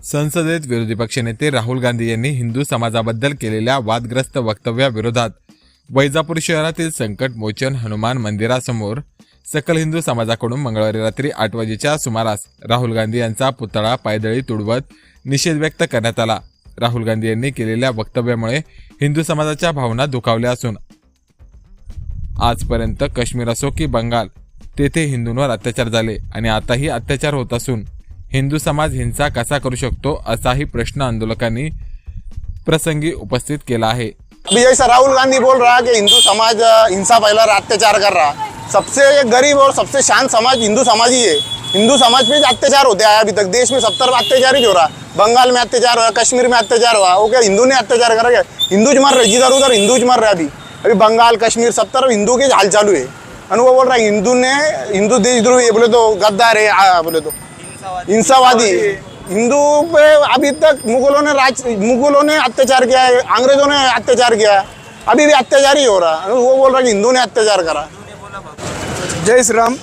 संसदेत विरोधी पक्षनेते राहुल गांधी यांनी हिंदू समाजाबद्दल केलेल्या वादग्रस्त वक्तव्याविरोधात वैजापूर शहरातील संकट मोचन हनुमान मंदिरासमोर सकल हिंदू समाजाकडून मंगळवारी रात्री आठ वाजेच्या सुमारास राहुल गांधी यांचा पुतळा पायदळी तुडवत निषेध व्यक्त करण्यात आला. राहुल गांधी यांनी केलेल्या वक्तव्यामुळे हिंदू समाजाच्या भावना दुखावल्या असून आजपर्यंत काश्मीर असो की बंगाल तेथे हिंदूंवर अत्याचार झाले आणि आताही अत्याचार होत असून हिंदू समाज हिंसा कसा करू शकतो असाही प्रश्न आंदोलकांनी प्रसंगी उपस्थित केला आहे. जैसा राहुल गांधी बोल रहा कि हिंदू समाज हिंसा फैला रहा अत्याचार कर रहा सबसे गरीब और सबसे शांत समाज हिंदू समाज ही है। हिंदू समाज पे अत्याचार होते आए अभी तक देश में सब तरफ़ अत्याचार ही हो रहा। बंगाल में अत्याचार हुआ कश्मीर में अत्याचार हुआ वो क्या हिंदू ने अत्याचार करा क्या हिंदू मर रहे जिधर उधर हिंदू मर रहे अभी। अभी बंगाल कश्मीर सब तरफ़ हिंदू के हाल चालू है। और वो बोल रहा है हिंदू ने हिंदू देशद्रोही बोले तो गद्दार है बोले तो। हिंसावादी। हिंदू पे अभी तक मुगलों ने राज मुगलों ने अत्याचार किया है अंग्रेज़ों ने अत्याचार किया है। अभी भी अत्याचार ही हो रहा है। वो बोल रहा है कि हिंदू ने अत्याचार करा। जय श्रीराम.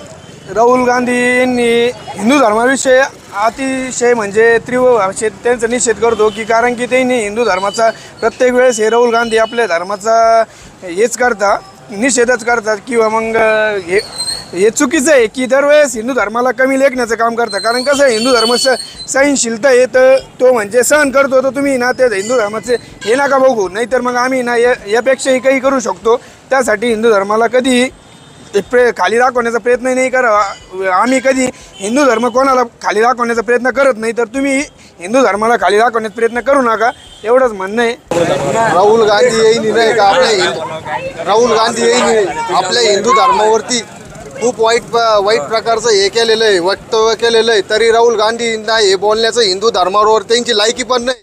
राहुल गांधी यांनी हिंदू धर्माविषयी अतिशय म्हणजे तीव्र भाषेत त्यांचा निषेध करतो की कारण की त्यांनी हिंदू धर्माचा प्रत्येक वेळेस हे राहुल गांधी आपल्या धर्माचा हेच करता निषेधच करतात किंवा मग हे हे चुकीचं आहे की दरवेळेस हिंदू धर्माला कमी लेखण्याचं काम करतं कारण कसं आहे हिंदू धर्म स सहनशीलता येतं तो म्हणजे सहन करतो तर तुम्ही ना ते हिंदू धर्माचे हे नका बघू. नाहीतर मग आम्ही ना या यापेक्षाही काही करू शकतो. त्यासाठी हिंदू धर्माला कधीही प्रे खाली दाखवण्याचा प्रयत्न नाही करावा आम्ही कधी हिंदू धर्म कोणाला खाली दाखवण्याचा प्रयत्न करत नाही तर तुम्ही हिंदू धर्माला खाली दाखवण्याचा प्रयत्न करू नका. एवढंच म्हणणं आहे. राहुल गांधी येईन नाही का? आपल्या राहुल गांधी येईन नाही. आपल्या हिंदू धर्मावरती खूप वाईट वाईट प्रकारचं हे केलेलं आहे वक्तव्य केलेलं आहे. तरी राहुल गांधींना हे बोलण्याचं हिंदू धर्मावर त्यांची लायकी पण नाही.